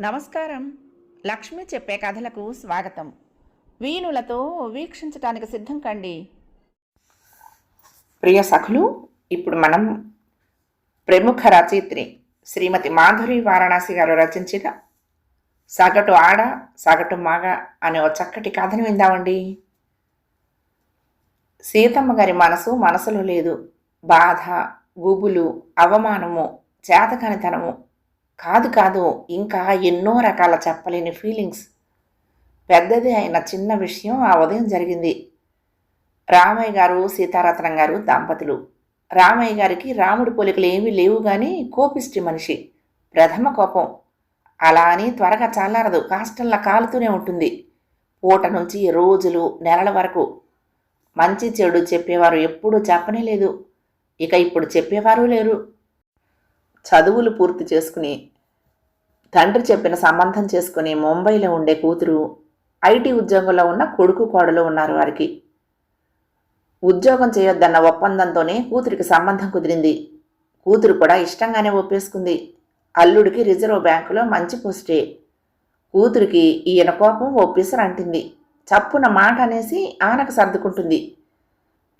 నమస్కారం. లక్ష్మి చెప్పే కథలకు స్వాగతం. వీణులతో వీక్షించటానికి సిద్ధం కండి. ప్రియ సఖులు ఇప్పుడు మనం ప్రముఖ రచయిత్రి శ్రీమతి మాధురి వారణాసి గారు రచించిన సగటు ఆడ సగటు మగ అనే ఒక చక్కటి కథను విందామండి. సీతమ్మ గారి మనసు మనసులో లేదు. బాధ గుబులు అవమానము చేతకానితనము కాదు కాదు ఇంకా ఎన్నో రకాల చెప్పలేని ఫీలింగ్స్ పెద్దది అయిన చిన్న విషయం ఆ ఉదయం జరిగింది. రామయ్య గారు సీతారత్నం గారు దంపతులు. రామయ్య గారికి రాముడి పోలికలు ఏమీ లేవు కానీ కోపిష్టి మనిషి. ప్రథమ కోపం. అలా అని త్వరగా చల్లారదు కాష్టంలా కాలుతూనే ఉంటుంది. పూట నుంచి రోజులు నెలల వరకు. మంచి చెడు చెప్పేవారు ఎప్పుడూ చెప్పనే లేదు. ఇక ఇప్పుడు చెప్పేవారు లేరు. చదువులు పూర్తి చేసుకుని తండ్రి చెప్పిన సంబంధం చేసుకుని ముంబైలో ఉండే కూతురు ఐటీ ఉద్యోగంలో ఉన్న కొడుకు కోడలు ఉన్నారు వారికి. ఉద్యోగం చేయొద్దన్న ఒప్పందంతోనే కూతురికి సంబంధం కుదిరింది. కూతురు కూడా ఇష్టంగానే ఒప్పేసుకుంది. అల్లుడికి రిజర్వ్ బ్యాంకులో మంచి పోస్టే. కూతురికి ఈయన కోపం ఓ అంటింది చప్పున మాట అనేసి ఆనకు సర్దుకుంటుంది.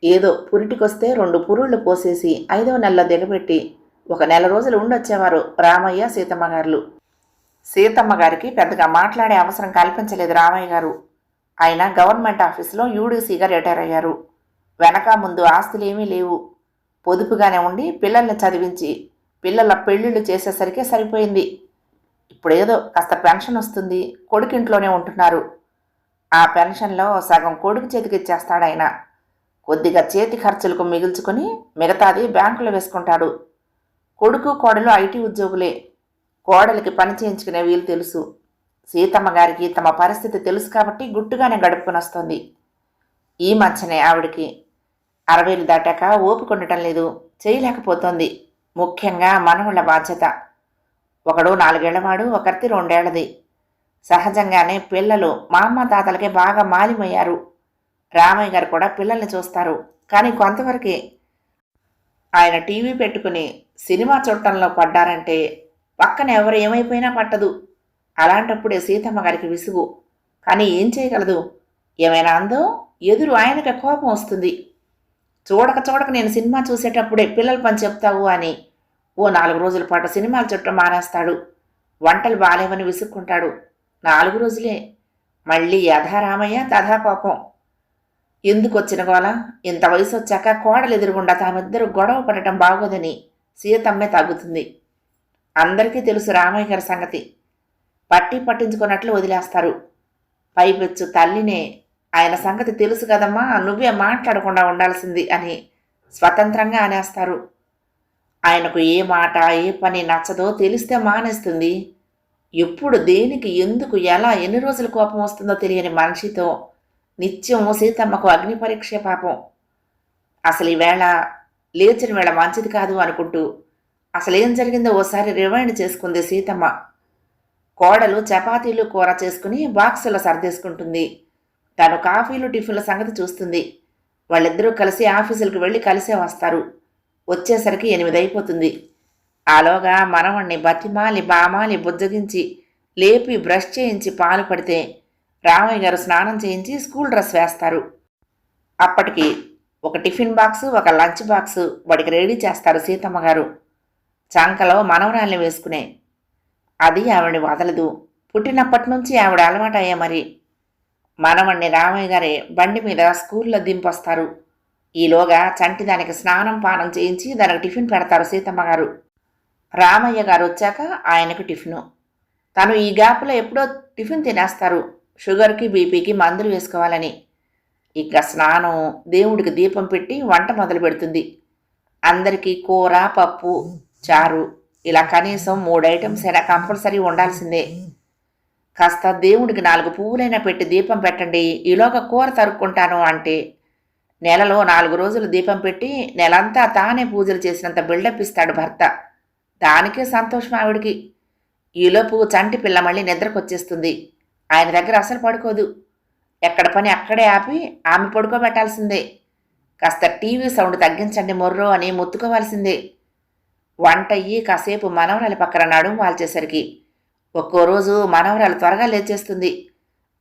ఏదో పురిటికొస్తే రెండు పురుళ్ళు పోసేసి ఐదవ నెలలో దిగబెట్టి ఒక నెల రోజులు ఉండొచ్చేవారు రామయ్య సీతమ్మ గారులు. సీతమ్మ గారికి పెద్దగా మాట్లాడే అవసరం కల్పించలేదు రామయ్య గారు. ఆయన గవర్నమెంట్ ఆఫీసులో యూడీసీగా రిటైర్ అయ్యారు. వెనక ముందు ఆస్తులు ఏమీ లేవు. పొదుపుగానే ఉండి పిల్లల్ని చదివించి పిల్లల పెళ్ళిళ్ళు చేసేసరికే సరిపోయింది. ఇప్పుడు ఏదో కాస్త పెన్షన్ వస్తుంది కొడుకు ఇంట్లోనే ఉంటున్నారు. ఆ పెన్షన్లో సగం కొడుకు చేతికి ఇచ్చేస్తాడు ఆయన. కొద్దిగా చేతి ఖర్చులకు మిగుల్చుకొని మిగతాది బ్యాంకులో వేసుకుంటాడు. కొడుకు కోడలు ఐటీ ఉద్యోగులే. కోడలికి పని చేయించుకునే వీలు తెలుసు. సీతమ్మ గారికి తమ పరిస్థితి తెలుసు కాబట్టి గుట్టుగానే గడుపుకుని వస్తుంది. ఈ మధ్యనే ఆవిడికి అరవైలు దాటాక ఓపికుండటం లేదు. చేయలేకపోతోంది. ముఖ్యంగా మనవుళ్ళ బాధ్యత. ఒకడు నాలుగేళ్ళవాడు ఒకరిది రెండేళ్ళది. సహజంగానే పిల్లలు మా అమ్మ తాతలకే బాగా మాలిమయ్యారు. రామయ్య గారు కూడా పిల్లల్ని చూస్తారు. కానీ కొంతవరకే ఆయన టీవీ పెట్టుకుని సినిమా చూడటంలో పడ్డారంటే పక్కన ఎవరు ఏమైపోయినా పట్టదు. అలాంటప్పుడే సీతమ్మ గారికి విసుగు. కానీ ఏం చేయగలదు? ఏమైనా అందో ఎదురు ఆయనకి కోపం వస్తుంది. చూడక చూడక నేను సినిమా చూసేటప్పుడే పిల్లల పని చెప్తావు అని ఓ నాలుగు రోజుల పాటు సినిమాలు చుట్టం మానేస్తాడు. వంటలు బాలేవని విసుక్కుంటాడు. నాలుగు రోజులే. మళ్ళీ యథా రామయ్య తథా కోపం. ఎందుకు వచ్చిన గోల ఇంత వయసు వచ్చాక కోడలు ఎదురుగుండా తామిద్దరు గొడవ పడటం బాగోదని సీతమ్మే తగ్గుతుంది. అందరికీ తెలుసు రామయ్య గారి సంగతి. పట్టి పట్టించుకున్నట్లు వదిలేస్తారు. పైపెచ్చు తల్లినే ఆయన సంగతి తెలుసు కదమ్మా నువ్వే మాట్లాడకుండా ఉండాల్సింది అని స్వతంత్రంగా అనేస్తారు. ఆయనకు ఏ మాట ఏ పని నచ్చదో తెలిస్తే మానేస్తుంది. ఎప్పుడు దేనికి ఎందుకు ఎలా ఎన్ని రోజులు కోపం వస్తుందో తెలియని మనిషితో నిత్యం సీతమ్మకు అగ్ని పరీక్ష పాపం. అసలు ఈవేళ లేచిన వేళ మంచిది కాదు అనుకుంటూ అసలు ఏం జరిగిందో ఓసారి రివైండ్ చేసుకుంది సీతమ్మ. కోడలు చపాతీలు కూర చేసుకుని బాక్సుల సర్దేసుకుంటుంది. తను కాఫీలు టిఫిన్ల సంగతి చూస్తుంది. వాళ్ళిద్దరూ కలిసి ఆఫీసులకు వెళ్ళి కలిసే వస్తారు. వచ్చేసరికి ఎనిమిది అయిపోతుంది. ఆలోగా మనవణ్ణి బతిమాలి బామాలి బుజ్జగించి లేపి బ్రష్ చేయించి పాలు పడితే రామయ్య గారు స్నానం చేయించి స్కూల్ డ్రెస్ వేస్తారు. అప్పటికి ఒక టిఫిన్ బాక్సు ఒక లంచ్ బాక్సు వాడికి రెడీ చేస్తారు సీతమ్మ గారు. చంకలో మనవరాల్ని వేసుకునే. అది ఆవిడ వదలదు. పుట్టినప్పటి నుంచి ఆవిడ అలవాటయ్యే మరి. మనవణ్ణి రామయ్య గారే బండి మీద స్కూల్లో దింపొస్తారు. ఈలోగా చంటి దానికి స్నానం పానం చేయించి దానికి టిఫిన్ పెడతారు సీతమ్మ గారు. రామయ్య గారు వచ్చాక ఆయనకు టిఫిను. తను ఈ గ్యాప్లో ఎప్పుడో టిఫిన్ తినేస్తారు. షుగర్కి బీపీకి మందులు వేసుకోవాలని. ఇక స్నానం దేవుడికి దీపం పెట్టి వంట మొదలు పెడుతుంది అందరికీ కూర పప్పు చారు ఇలా కనీసం మూడు ఐటమ్స్ అయినా కంపల్సరీ ఉండాల్సిందే. కాస్త దేవుడికి నాలుగు పువ్వులైనా పెట్టి దీపం పెట్టండి. ఈలోగా కూర తరుక్కుంటాను అంటే నెలలో నాలుగు రోజులు దీపం పెట్టి నెలంతా తానే పూజలు చేసినంత బిల్డప్ ఇస్తాడు భర్త. దానికే సంతోషం ఆవిడికి. ఈలోపు చంటి పిల్ల మళ్ళీ నిద్రకొచ్చేస్తుంది. ఆయన దగ్గర అసలు పడుకోదు. ఎక్కడ పని అక్కడే ఆపి ఆమె పడుకోబెట్టాల్సిందే. కాస్త టీవీ సౌండ్ తగ్గించండి మొర్రో అని ముత్తుకోవాల్సిందే. వంటయ్యి కాసేపు మనవరాలి పక్కన నడుము వాల్చేసరికి ఒక్కో రోజు మనవరాలు త్వరగా లేచేస్తుంది.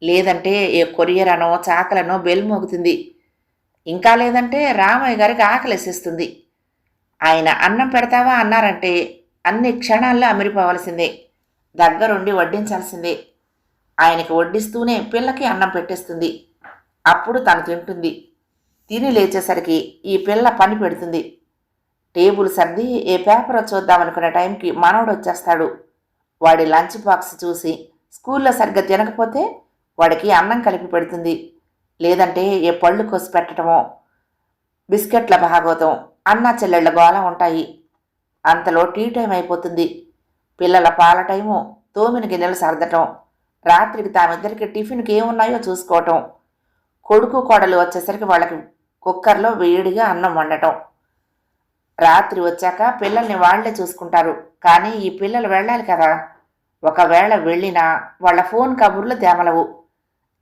లేదంటే ఏ కొరియర్ అనో చాకలనో బెల్ మోగుతుంది. ఇంకా లేదంటే రామయ్య గారికి ఆకలేసేస్తుంది. ఆయన అన్నం పెడతావా అన్నారంటే అన్ని క్షణాల్లో అమిరిపోవలసిందే. దగ్గరుండి వడ్డించాల్సిందే. ఆయనకి వడ్డిస్తూనే పిల్లకి అన్నం పెట్టేస్తుంది. అప్పుడు తను తింటుంది. తిని లేచేసరికి ఈ పిల్ల పని పెడుతుంది. టేబుల్ సర్ది ఏ పేపర్ చూద్దామనుకునే టైంకి మనవడు వచ్చేస్తాడు. వాడి లంచ్ బాక్స్ చూసి స్కూల్లో సరిగ్గా తినకపోతే వాడికి అన్నం కలిపి పెడుతుంది. లేదంటే ఏ పళ్ళు కోసి పెట్టడమో బిస్కెట్ల భాగవతం అన్న చెల్లెళ్ళ గోల ఉంటాయి. అంతలో టీ టైం అయిపోతుంది. పిల్లల పాల టైము తోమిన గిన్నెలు సర్దటం రాత్రికి తామిద్దరికి టిఫిన్కి ఏమున్నాయో చూసుకోవటం కొడుకు కోడలు వచ్చేసరికి వాళ్ళకి కుక్కర్లో వేడిగా అన్నం వండటం. రాత్రి వచ్చాక పిల్లల్ని వాళ్ళే చూసుకుంటారు. కానీ ఈ పిల్లలు వెళ్ళాలి కదా? ఒకవేళ వెళ్ళినా వాళ్ళ ఫోన్ కబుర్లు తేమలవు.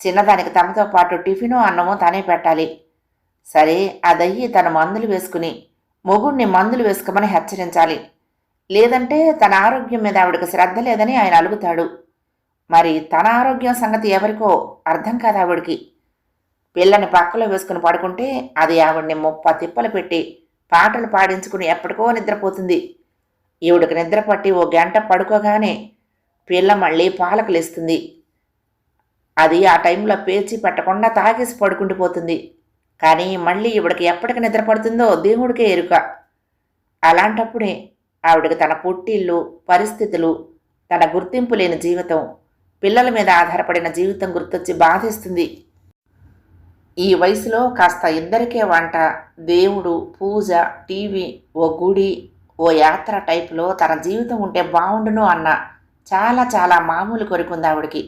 చిన్నదానికి తమతో పాటు టిఫిను అన్నము తనే పెట్టాలి. సరే అదయ్యి తన మందులు వేసుకుని మొగుణ్ణి మందులు వేసుకోమని హెచ్చరించాలి. లేదంటే తన ఆరోగ్యం మీద ఆవిడకు శ్రద్ధ లేదని ఆయన అలుగుతాడు. మరి తన ఆరోగ్యం సంగతి ఎవరికో అర్థం కాదు ఆవిడికి? పిల్లని పక్కలో వేసుకుని పడుకుంటే అది ఆవిడ్ని ముప్ప తిప్పలు పెట్టి పాటలు పాడించుకుని ఎప్పటికో నిద్రపోతుంది. ఈవిడికి నిద్ర పట్టి ఓ గంట పడుకోగానే పిల్ల మళ్ళీ పాలకులేస్తుంది అది ఆ టైంలో పేచి పెట్టకుండా తాగేసి పడుకుండిపోతుంది కానీ మళ్ళీ ఇవిడికి ఎప్పటికి నిద్రపడుతుందో దేవుడికే ఎరుక. అలాంటప్పుడే ఆవిడకి తన పుట్టిల్లు పరిస్థితులు తన గుర్తింపు లేని జీవితం పిల్లల మీద ఆధారపడిన జీవితం గుర్తొచ్చి బాధేస్తుంది. ఈ వయసులో కాస్త ఇద్దరికే వంట దేవుడు పూజ టీవీ ఓ గుడి ఓ యాత్ర టైపులో తన జీవితం ఉంటే బాగుండును అన్న చాలా చాలా మామూలు కొరికుంది ఆవిడికి.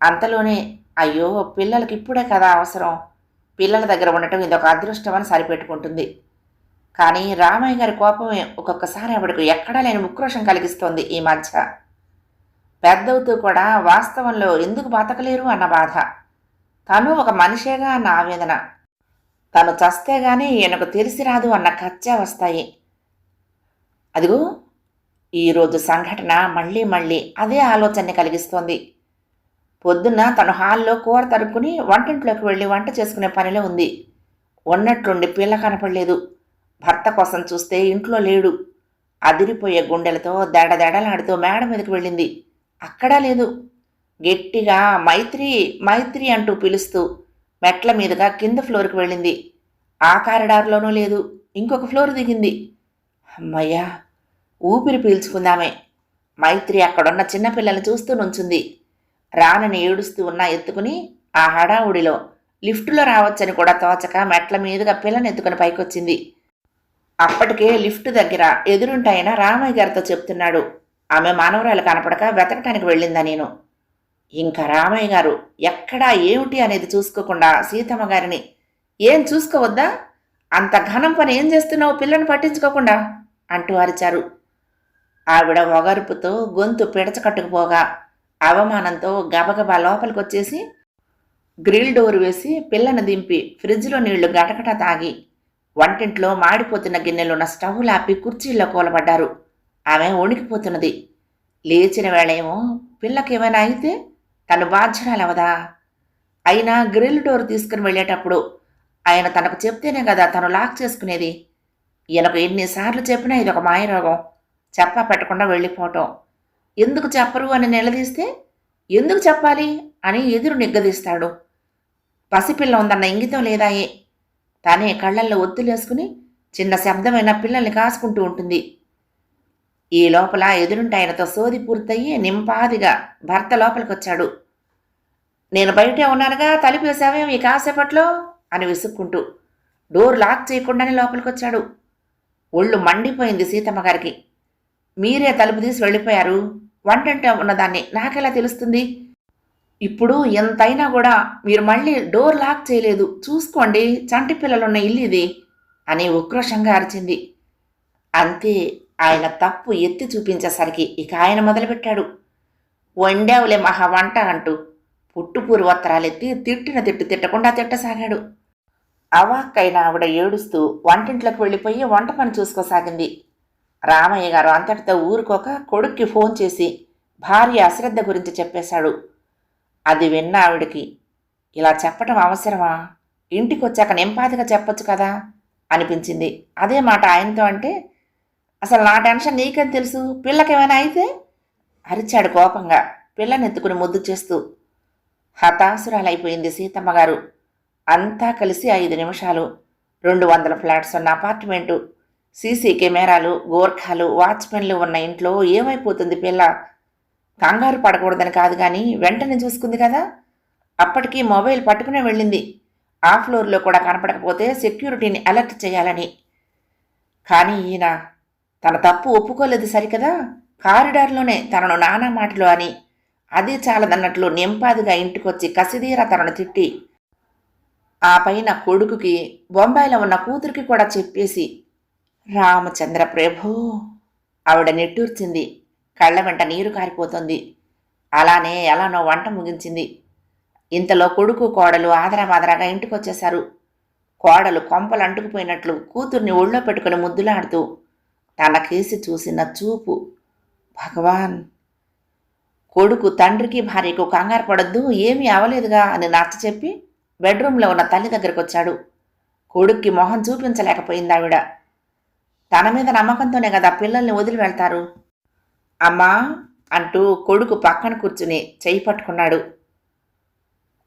అంతలోనే అయ్యో పిల్లలకి ఇప్పుడే కదా అవసరం. పిల్లల దగ్గర ఉండటం ఇదొక అదృష్టం అని సరిపెట్టుకుంటుంది. కానీ రామయ్య గారి కోపమే ఒక్కొక్కసారి ఆవిడకు ఎక్కడా లేని ఉక్రోషం కలిగిస్తోంది ఈ మధ్య. పెద్దవుతూ కూడా వాస్తవంలో ఎందుకు బతకలేరు అన్న బాధ. తను ఒక మనిషేగా అన్న ఆవేదన తను చస్తే గాని ఈయనకు తెలిసి రాదు అన్న కచ్చా వస్తాయి. అదిగో ఈరోజు సంఘటన మళ్ళీ మళ్ళీ అదే ఆలోచనని కలిగిస్తోంది. పొద్దున్న తను హాల్లో కూర తరుపుకుని వంటింట్లోకి వెళ్ళి వంట చేసుకునే పనిలో ఉంది. ఉన్నట్లుండి పిల్ల కనపడలేదు. భర్త కోసం చూస్తే ఇంట్లో లేడు. అదిరిపోయే గుండెలతో దడదడలాడుతూ మేడ మీదకి వెళ్ళింది. అక్కడా లేదు. గట్టిగా మైత్రి మైత్రి అంటూ పిలుస్తూ మెట్ల మీదుగా కింద ఫ్లోర్కి వెళ్ళింది. ఆ కారిడార్లోనూ లేదు ఇంకొక ఫ్లోర్ దిగింది. అమ్మయ్యా ఊపిరి పీల్చుకుందామే. మైత్రి అక్కడున్న చిన్నపిల్లల్ని చూస్తూ నుంచుంది. రానని ఏడుస్తూ ఉన్నా ఎత్తుకుని ఆ హడావుడిలో లిఫ్టులో రావచ్చని కూడా తోచక మెట్ల మీదుగా పిల్లని ఎత్తుకుని పైకొచ్చింది. అప్పటికే లిఫ్ట్ దగ్గర ఎదురుంటాయన రామయ్య గారితో చెప్తున్నాడు. ఆమె మానవరాలు కనపడక వెతకటానికి వెళ్ళిందా నేను? ఇంకా రామయ్య గారు ఎక్కడా ఏమిటి అనేది చూసుకోకుండా సీతమ్మ గారిని ఏం చూసుకోవద్దా? అంత ఘనం పని ఏం చేస్తున్నావు పిల్లని పట్టించుకోకుండా? అంటూ అరిచారు. ఆవిడ ఒగరుపుతో గొంతు పిడచకట్టుకుపోగా అవమానంతో గబగబా లోపలికొచ్చేసి గ్రిల్ డోర్ వేసి పిల్లను దింపి ఫ్రిడ్జ్లో నీళ్ళు గటగట తాగి వంటింట్లో మాడిపోతున్న గిన్నెలున్న స్టవ్ లాపి కుర్చీల్లో కూలబడ్డారు. ఆమె వణికిపోతున్నది. లేచిన వేళేమో పిల్లకేమైనా అయితే తను బాధ్యురాలవదా? అయినా గ్రిల్ డోర్ తీసుకుని వెళ్ళేటప్పుడు ఆయన తనకు చెప్తేనే కదా తను లాక్ చేసుకునేది. ఈయనకు ఎన్నిసార్లు చెప్పినా ఇది ఒక మాయరోగం. చెప్పా పెట్టకుండా వెళ్ళిపోవటం. ఎందుకు చెప్పరు అని నిలదీస్తే? ఎందుకు చెప్పాలి అని ఎదురు నిగ్గదీస్తాడు. పసిపిల్ల ఉందన్న ఇంగితం లేదాయే తానే కళ్ళల్లో ఒత్తులేసుకుని చిన్న శబ్దమైన పిల్లల్ని కాసుకుంటూ ఉంటుంది. ఈ లోపల ఎదురుంటే ఆయనతో సోది పూర్తయ్యి నింపాదిగా భర్త లోపలికొచ్చాడు. నేను బయటే ఉన్నానుగా తలుపు వేసావేం? ఈ కాసేపట్లో అని విసుక్కుంటూ డోర్ లాక్ చేయకుండానే లోపలికొచ్చాడు. ఒళ్ళు మండిపోయింది సీతమ్మ గారికి. మీరే తలుపు తీసి వెళ్ళిపోయారు. వంటంటే ఉన్నదాన్ని నాకెలా తెలుస్తుంది? ఇప్పుడు ఎంతైనా కూడా మీరు మళ్ళీ డోర్ లాక్ చేయలేదు. చూసుకోండి చంటి పిల్లలున్న ఇల్లు ఇది అని ఉక్రోషంగా అరిచింది. అంతే ఆయన తప్పు ఎత్తి చూపించేసరికి ఇక ఆయన మొదలుపెట్టాడు. వండావులే మహా వంట అంటూ పుట్టు పూర్వత్తరాలెత్తి తిట్టిన తిట్టు తిట్టకుండా తిట్టసాగాడు. అవాక్కైన ఆవిడ ఏడుస్తూ వంటింట్లోకి వెళ్ళిపోయి వంట పని చూసుకోసాగింది. రామయ్య గారు అంతటితో ఊరుకోక కొడుక్కి ఫోన్ చేసి భార్య అశ్రద్ధ గురించి చెప్పేశాడు. అది విన్న ఆవిడకి ఇలా చెప్పటం అవసరమా? ఇంటికి వచ్చాక నింపాదిగా చెప్పొచ్చు కదా? అనిపించింది. అదే మాట ఆయనతో అంటే అసలు నా టెన్షన్ నీకేం తెలుసు? పిల్లకేమైనా అయితే? అరిచాడు కోపంగా పిల్లనెత్తుకుని ముద్దు చేస్తూ హతాశురాలైపోయింది సీతమ్మ గారు. అంతా కలిసి ఐదు నిమిషాలు. రెండు వందల ఫ్లాట్స్ ఉన్న అపార్ట్మెంటు. సీసీ కెమెరాలు గోర్ఖాలు వాచ్మెన్లు ఉన్న ఇంట్లో ఏమైపోతుంది పిల్ల? కంగారు పడకూడదని కాదు కానీ వెంటనే చూసుకుంది కదా? అప్పటికి మొబైల్ పట్టుకునే వెళ్ళింది. ఆ ఫ్లోర్లో కూడా కనపడకపోతే సెక్యూరిటీని అలర్ట్ చేయాలని. కానీ ఈయన తన తప్పు ఒప్పుకోలేదు సరికదా? కారిడార్లోనే తనను నానా మాటలు అని అది చాలదన్నట్లు నింపాదిగా ఇంటికొచ్చి కసిదీర తనను తిట్టి ఆ పైన కొడుకుకి బొంబాయిలో ఉన్న కూతురికి కూడా చెప్పేసి రామచంద్ర ప్రభో! ఆవిడ నిట్టూర్చింది. కళ్ళ వెంట నీరు కారిపోతుంది. అలానే ఎలానో వంట ముగించింది. ఇంతలో కొడుకు కోడలు ఆదరాబాదరాగా ఇంటికొచ్చేశారు. కోడలు కొంపలు అంటుకుపోయినట్లు కూతుర్ని ఒళ్ళో పెట్టుకుని ముద్దులాడుతూ తన కేసి చూసిన చూపు భగవాన్! కొడుకు తండ్రికి భార్యకు కంగారు పడద్దు ఏమీ అవలేదుగా అని నచ్చ చెప్పి బెడ్రూమ్లో ఉన్న తల్లి దగ్గరకు వచ్చాడు కొడుక్కి మొహం చూపించలేకపోయింది ఆవిడ. తన మీద నమ్మకంతోనే కదా పిల్లల్ని వదిలి వెళ్తారు. అమ్మా అంటూ కొడుకు పక్కన కూర్చుని చేయి పట్టుకున్నాడు.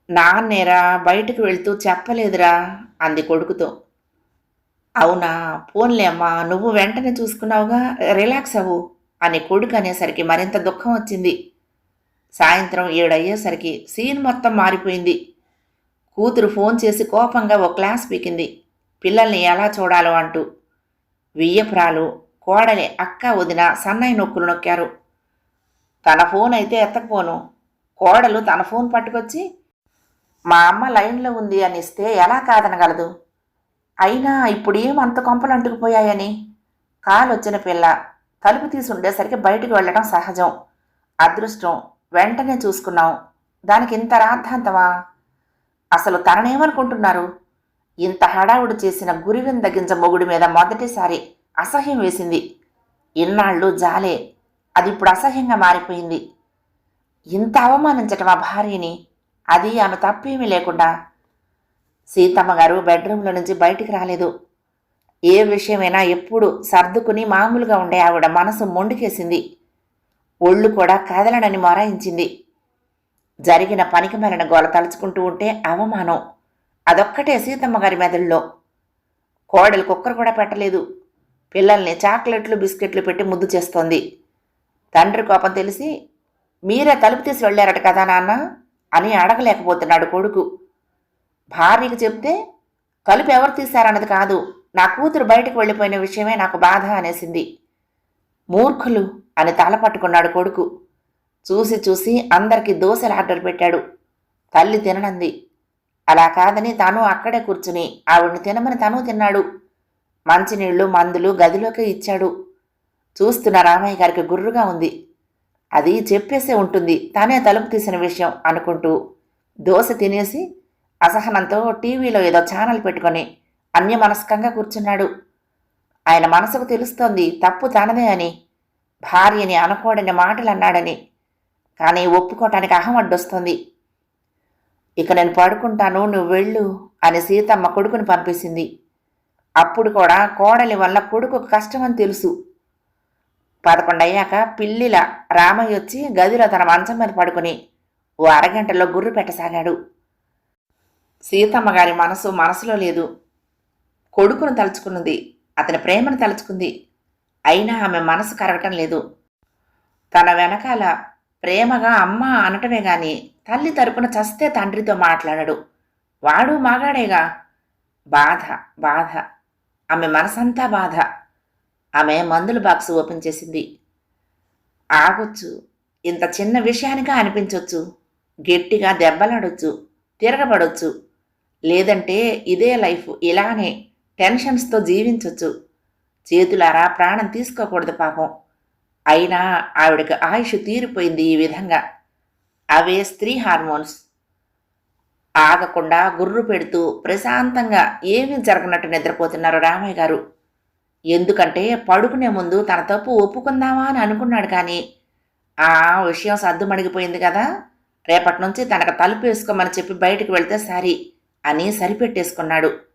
నాన్నేరా బయటకు వెళ్తూ చెప్పలేదురా అంది కొడుకుతో. అవునా పోన్లే అమ్మా నువ్వు వెంటనే చూసుకున్నావుగా రిలాక్స్ అవ్వు అని కొడుకు అనేసరికి మరింత దుఃఖం వచ్చింది. సాయంత్రం ఏడయ్యేసరికి సీన్ మొత్తం మారిపోయింది. కూతురు ఫోన్ చేసి కోపంగా ఓ క్లాస్ పీకింది. పిల్లల్ని ఎలా చూడాలో అంటూ. వియ్యపురాలు కోడలి అక్క వదిన సన్నయ్య నొక్కులు నొక్కారు. తన ఫోన్ అయితే ఎత్తకపోను. కోడలు తన ఫోన్ పట్టుకొచ్చి మా అమ్మ లైన్లో ఉంది అని ఇస్తే ఎలా కాదనగలదు? అయినా ఇప్పుడు ఏం అంత కొంపలు అంటుకుపోయాయని? కాలు వచ్చిన పిల్ల తలుపు తీసి ఉండేసరికి బయటికి వెళ్ళడం సహజం. అదృష్టం వెంటనే చూసుకున్నాం దానికి ఇంత రాద్ధాంతమా? అసలు తననేమనుకుంటున్నారు? ఇంత హడావుడి చేసిన గురివింద గింజ మొగుడి మీద మొదటిసారి అసహ్యం వేసింది. ఇన్నాళ్ళు జాలే. అది ఇప్పుడు అసహ్యంగా మారిపోయింది. ఇంత అవమానించటం ఆ భార్యని? అది ఆమె తప్పేమీ లేకుండా. సీతమ్మ గారు బెడ్రూమ్లో నుంచి బయటికి రాలేదు. ఏ విషయమైనా ఎప్పుడు సర్దుకుని మామూలుగా ఉండే ఆవిడ మనసు మొండికేసింది. ఒళ్ళు కూడా కదలనని మొరాయించింది. జరిగిన పనికి మరణ గోల తలుచుకుంటూ ఉంటే అవమానం. అదొక్కటే సీతమ్మ గారి మెదడులో. కోడలు కుక్కర్ కూడా పెట్టలేదు. పిల్లల్ని చాక్లెట్లు బిస్కెట్లు పెట్టి ముద్దు చేస్తోంది. తండ్రి కోపం తెలిసి మీరే తలుపు తీసి వెళ్ళారట కదా నాన్న అని అడగలేకపోతున్నాడు కొడుకు. భార్యకి చెప్తే తలుపు ఎవరు తీశారన్నది కాదు. నా కూతురు బయటకు వెళ్ళిపోయిన విషయమే నాకు బాధ అనేసింది. మూర్ఖులు అని తలపట్టుకున్నాడు కొడుకు. చూసి చూసి అందరికీ దోశలు ఆర్డర్ పెట్టాడు. తల్లి తిననంది. అలా కాదని తాను అక్కడే కూర్చుని ఆవిడ్ని తినమని తను తిన్నాడు. మంచినీళ్ళు మందులు గదిలోకి ఇచ్చాడు. చూస్తున్న రామయ్య గారికి గుర్రుగా ఉంది. అది చెప్పేసే ఉంటుంది తానే తలుపు తీసిన విషయం అనుకుంటూ. దోశ తినేసి అసహనంతో టీవీలో ఏదో ఛానల్ పెట్టుకొని అన్యమనస్కంగా కూర్చున్నాడు. ఆయన మనసుకు తెలుస్తోంది తప్పు తనదే అని. భార్యని అనుకోడని మాటలు అన్నాడని కానీ ఒప్పుకోవటానికి అహం అడ్డొస్తుంది. ఇక నేను పడుకుంటాను నువ్వు వెళ్ళు అని సీతమ్మ కొడుకుని పంపేసింది. అప్పుడు కూడా కోడలి వల్ల కొడుకు కష్టమని తెలుసు. పదకొండయ్యాక పిల్లిల రామయ్య వచ్చి గదిలో తన మంచం మీద పడుకుని ఓ అరగంటలో గుర్రు పెట్టసాగాడు. సీతమ్మ గారి మనసు మనసులో లేదు. కొడుకును తలుచుకున్నది అతని ప్రేమను తలుచుకుంది. అయినా ఆమె మనసు కరగటం లేదు. తన వెనకాల ప్రేమగా అమ్మ అనటమే గాని తల్లి తరపున చస్తే తండ్రితో మాట్లాడడు. వాడు మాగాడేగా? బాధ బాధ. ఆమె మనసంతా బాధ. ఆమె మందుల బాక్స్ ఓపెన్ చేసింది. ఆగొచ్చు. ఇంత చిన్న విషయానిగా అనిపించవచ్చు గట్టిగా దెబ్బలాడొచ్చు. తిరగబడొచ్చు. లేదంటే ఇదే లైఫ్. ఇలానే టెన్షన్స్తో జీవించవచ్చు చేతులారా ప్రాణం తీసుకోకూడదు పాపం. అయినా ఆవిడకి ఆయుష్ తీరిపోయింది ఈ విధంగా. అవే స్త్రీ హార్మోన్స్. ఆగకుండా గుర్రు పెడుతూ ప్రశాంతంగా ఏమీ జరగనట్టు నిద్రపోతున్నారు రామయ్య గారు. ఎందుకంటే పడుకునే ముందు తన తప్పు ఒప్పుకుందామా అని అనుకున్నాడు కానీ ఆ విషయం సద్దుమణిగిపోయింది కదా. రేపటి నుంచి తనకు తలుపు వేసుకోమని చెప్పి బయటకు వెళ్తే సరి అని సరిపెట్టేసుకున్నాడు.